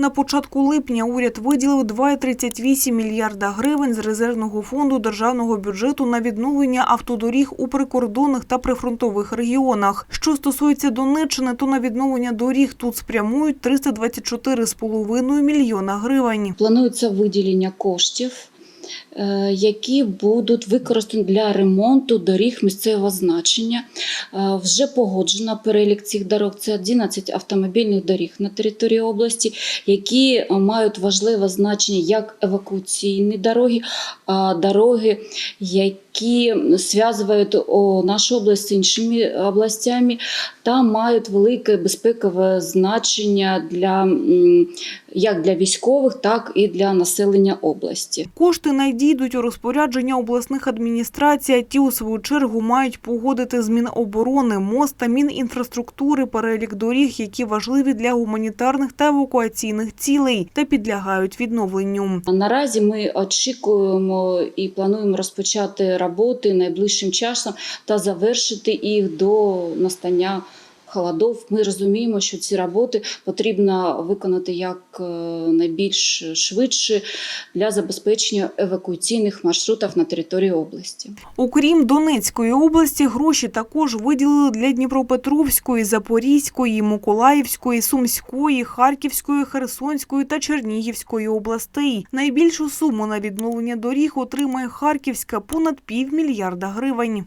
На початку липня уряд виділив 2,38 мільярда гривень з резервного фонду державного бюджету на відновлення автодоріг у прикордонних та прифронтових регіонах. Що стосується Донеччини, то на відновлення доріг тут спрямують 324,5 мільйона гривень. Планується виділення коштів, які будуть використані для ремонту доріг місцевого значення. Е, Вже погоджено перелік цих дорог. Це 11 автомобільних доріг на території області, які е, мають важливе значення як евакуаційні дороги, а дороги, які зв'язують нашу область з іншими областями та мають велике безпекове значення для як для військових, так і для населення області. Кошти надійдуть у розпорядження обласних адміністрацій, а ті, у свою чергу, мають погодити з Міноборони, МОЗ та Мінінфраструктури перелік доріг, які важливі для гуманітарних та евакуаційних цілей та підлягають відновленню. Наразі ми очікуємо і плануємо розпочати роботи найближчим часом та завершити їх до настання. Холодов, ми розуміємо, що ці роботи потрібно виконати як е, найбільш швидше для забезпечення евакуаційних маршрутів на території області. Окрім Донецької області, гроші також виділили для Дніпропетровської, Запорізької, Миколаївської, Сумської, Харківської, Херсонської та Чернігівської областей. Найбільшу суму на відновлення доріг отримає Харківська – понад півмільярда гривень.